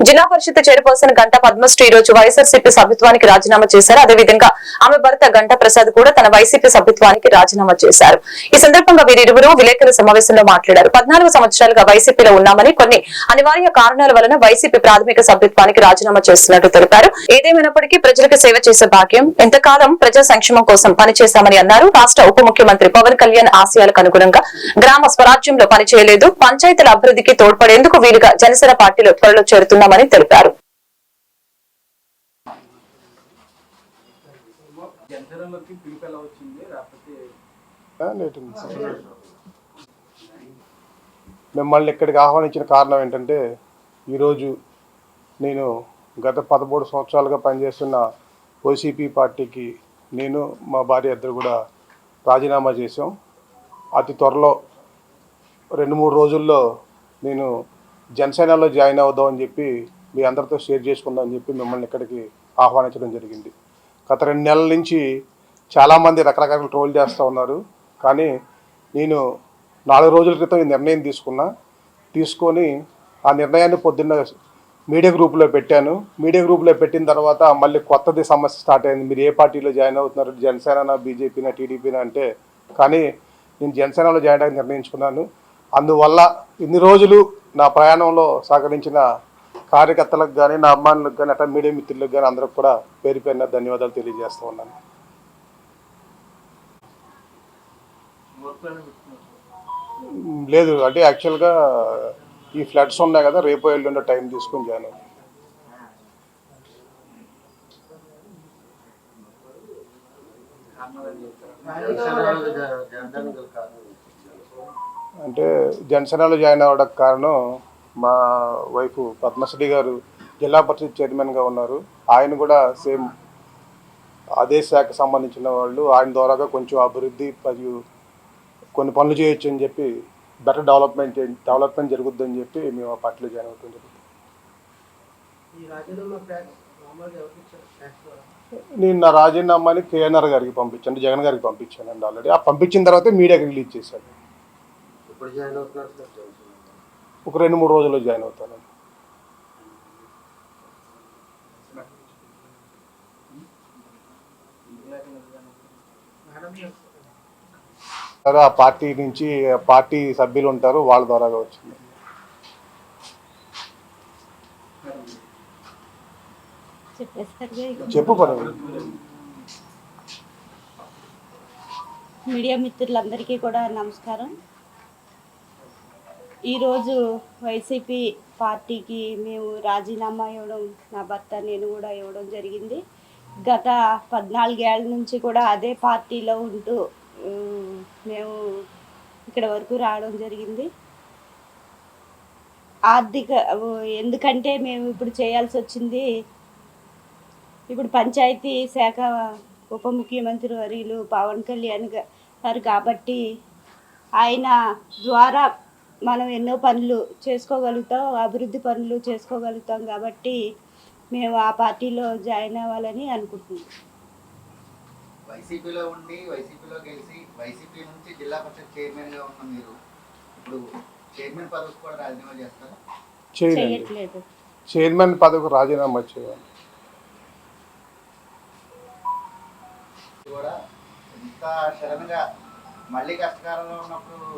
జిల్లా పరిషత్ చైర్పర్సన్ గంటా పద్మశ్రీ ఈ రోజు వైఎస్ఆర్సీపీ సభ్యత్వానికి రాజీనామా చేశారు. అదేవిధంగా ఆమె భర్త గంటా ప్రసాద్ కూడా తన వైసీపీ సభ్యత్వానికి రాజీనామా చేశారు. ఈ సందర్భంగా వీరిరువురు విలేకరుల సమావేశంలో మాట్లాడారు. పద్నాలుగు సంవత్సరాలుగా వైసీపీలో ఉన్నామని కొన్ని అనివార్య కారణాల వలన వైసీపీ ప్రాథమిక సభ్యత్వానికి రాజీనామా చేస్తున్నట్టు తెలిపారు. ఏదేమైనప్పటికీ ప్రజలకు సేవ చేసే భాగ్యం ఎంతకాలం ప్రజా సంక్షేమం కోసం పనిచేశామని అన్నారు. రాష్ట్ర ఉప ముఖ్యమంత్రి పవన్ కళ్యాణ్ ఆశయాలకు అనుగుణంగా గ్రామ స్వరాజ్యంలో పనిచేయలేదు. పంచాయతీల అభివృద్ధికి తోడ్పడేందుకు వీలుగా జనసేన పార్టీలో త్వరలో చేస్తున్నామని తెలిపారు. మిమ్మల్ని ఇక్కడికి ఆహ్వానించిన కారణం ఏంటంటే ఈరోజు నేను గత పదమూడు సంవత్సరాలుగా పనిచేస్తున్న వైసీపీ పార్టీకి నేను మా భార్య ఇద్దరు కూడా రాజీనామా చేశాం. అతి త్వరలో రెండు మూడు రోజుల్లో నేను జనసేనలో జాయిన్ అవుదామని చెప్పి మీ అందరితో షేర్ చేసుకుందాం అని చెప్పి మిమ్మల్ని ఇక్కడికి ఆహ్వానించడం జరిగింది. గత రెండు నెలల నుంచి చాలామంది రకరకాల ట్రోల్ చేస్తూ ఉన్నారు. కానీ నేను నాలుగు రోజుల క్రితం ఈ నిర్ణయం తీసుకున్నా. తీసుకొని ఆ నిర్ణయాన్ని పొద్దున్న మీడియా గ్రూప్లో పెట్టాను. మీడియా గ్రూప్లో పెట్టిన తర్వాత మళ్ళీ కొత్తది సమస్య స్టార్ట్ అయింది. మీరు ఏ పార్టీలో జాయిన్ అవుతున్నారు? జనసేన బీజేపీనా టీడీపీనా అంటే కానీ నేను జనసేనలో జాయిన్ అయ్యి నిర్ణయించుకున్నాను. అందువల్ల ఇన్ని రోజులు నా ప్రయాణంలో సహకరించిన కార్యకర్తలకు కానీ నా అభిమానులకు కానీ అట్లా మీడియా మిత్రులకు కానీ అందరికి కూడా పేరు పేరున ధన్యవాదాలు తెలియజేస్తూ ఉన్నాను. లేదు అంటే యాక్చువల్గా ఈ ఫ్లడ్స్ ఉన్నాయి కదా రేపు ఎల్లుండో టైం తీసుకొని జాయిన్ అవుతాను. అంటే జనసేనలో జాయిన్ అవ్వడానికి కారణం మా వైఫ్ పద్మశ్రీ గారు జిల్లా పరిషత్ చైర్మన్గా ఉన్నారు. ఆయన కూడా సేమ్ అదే శాఖకు సంబంధించిన వాళ్ళు. ఆయన ద్వారాగా కొంచెం అభివృద్ధి మరియు కొన్ని పనులు చేయొచ్చు అని చెప్పి బెటర్ డెవలప్మెంట్ డెవలప్మెంట్ జరుగుద్దని చెప్పి మేము ఆ పార్టీలో జాయిన్ అవుతాం జరుగుతుంది. నేను నా రాజీనామాని కేఎన్ఆర్ గారికి పంపించాను జగన్ గారికి పంపించానండి ఆల్రెడీ. ఆ పంపించిన తర్వాత మీడియాకి రిలీజ్ చేశాను ఇప్పుడు జాయిన్ అవుతున్నారు సార్? జనసేన ఒక రెండు మూడు రోజుల్లో జాయిన్ అవుతాను. సరే ఆ పార్టీ నుంచి పార్టీ సభ్యులు ఉంటారు వాళ్ళ ద్వారాగా వచ్చింది. చెప్పు పర్వాలేదు మీడియా మిత్రులందరికీ కూడా నమస్కారం. ఈరోజు వైసీపీ పార్టీకి మేము రాజీనామా ఇవ్వడం నా భర్త నేను కూడా ఇవ్వడం జరిగింది. గత పద్నాలుగేళ్ళ నుంచి కూడా అదే పార్టీలో ఉంటూ మేము ఇక్కడ వరకు రావడం జరిగింది. ఆర్థిక ఎందుకంటే మేము ఇప్పుడు చేయాల్సి వచ్చింది ఇప్పుడు పంచాయతీ శాఖ ఉప ముఖ్యమంత్రి వర్యులు పవన్ కళ్యాణ్ గారు కాబట్టి ఆయన ద్వారా మనం ఎన్నో పనులు చేసుకోగలుగుతాం అభివృద్ధి పనులు చేసుకోగలుగుతాం కాబట్టి మేము ఆ పార్టీలో జాయిన్ అవ్వాలని అనుకుంటున్నాం. వైసీపీలో ఉండి వైసీపీలో గెలిచి వైసీపీ నుంచి జిల్లా పరిషత్ చైర్మన్గా ఉన్న మీరు ఇప్పుడు చైర్మన్ పదవికి కూడా రాజీనామా చేస్తారా? చేయట్లేదు. చైర్మన్ పదవికి రాజీనామా చేయాలి. కూడా ఇంత సడన్గా మళ్ళీ కష్టకాలంలో ఉన్నప్పుడు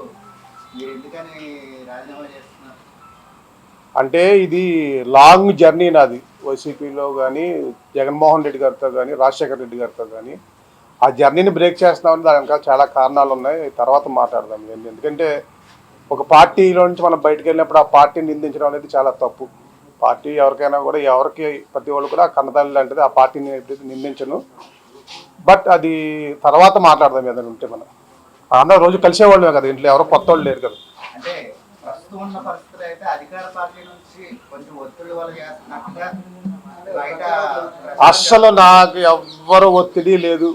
అంటే ఇది లాంగ్ జర్నీ నాది వైసీపీలో కానీ జగన్మోహన్ రెడ్డి గారితో కానీ రాజశేఖర రెడ్డి గారితో కానీ ఆ జర్నీని బ్రేక్ చేస్తున్నామని దానికి చాలా కారణాలు ఉన్నాయి. తర్వాత మాట్లాడదాం ఎందుకంటే ఒక పార్టీలో నుంచి మనం బయటకు వెళ్ళినప్పుడు ఆ పార్టీని నిందించడం అనేది చాలా తప్పు. పార్టీ ఎవరికైనా కూడా ఎవరికి ప్రతి వాళ్ళు కూడా కన్నతల్లి లాంటిది. ఆ పార్టీని ఎప్పుడైతే నిందించను. బట్ అది తర్వాత మాట్లాడదాం ఏదైనా ఉంటే మనం. అందరూ రోజు కలిసేవాళ్ళమే కదా ఇంట్లో ఎవరో కొత్త వాళ్ళు లేరు కదా. అంటే ప్రస్తుతం ఉన్న పరిస్థితులు అయితే అధికార పార్టీ నుంచి కొంచెం ఒత్తిడి వల్ల చేస్తున్నట్టుగా బయట అస్సలు నాకు ఎవ్వరు ఒత్తిడి లేదు.